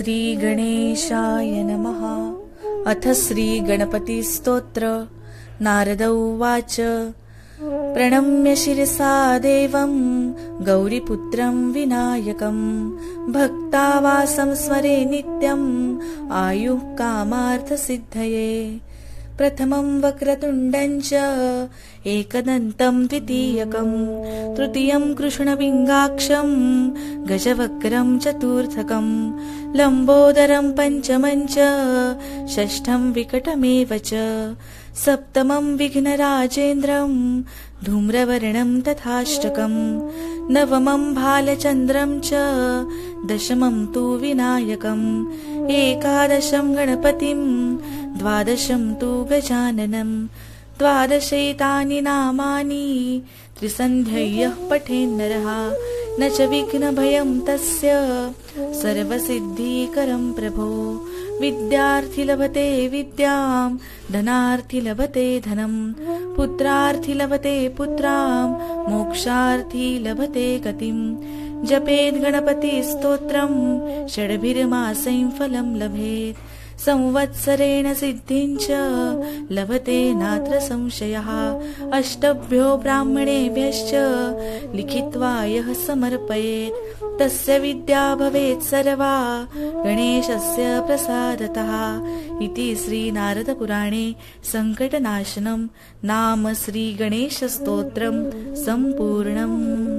श्रीगणेशाय नमः। अथ श्रीगणपतिस्तोत्र। नारद उवाच। प्रणम्य शिरसा देवं गौरीपुत्रं विनायकं। भक्तावासं स्मरे नित्यम् आयुः कामार्थसिद्धये प्रथमं वक्रतुण्डञ्च एकदन्तं द्वितीयकं तृतीयं कृष्णविङ्गाक्षं गजवक्रं चतुर्थकं लम्बोदरं पञ्चमञ्च षष्ठं विकटमेव च सप्तमं विघ्नराजेन्द्रं धूम्रवर्णं तथाष्टकं नवमं भालचन्द्रं च दशमं तु विनायकम् एकादशं गणपतिं द्वादशं तु गजाननं द्वादशैतानि नामानि त्रिसन्ध्ययः पठेन्नरः। न च विघ्नभयं तस्य सर्वसिद्धिकरं प्रभो। विद्यार्थि लभते विद्यां धनार्थि लभते धनं। पुत्रार्थि लभते पुत्रां मोक्षार्थी लभते गतिं। जपेद्गणपतिस्तोत्रं षड्भिर्मासैं फलं लभेत् संवत्सरेण सिद्धिञ्च लभते नात्र संशयः। अष्टभ्यो ब्राह्मणेभ्यश्च लिखित्वा यः समर्पयेत्। तस्य विद्या भवेत् सर्वा गणेशस्य प्रसादतः। इति श्रीनारदपुराणे सङ्कटनाशनं नाम श्रीगणेशस्तोत्रं सम्पूर्णम्।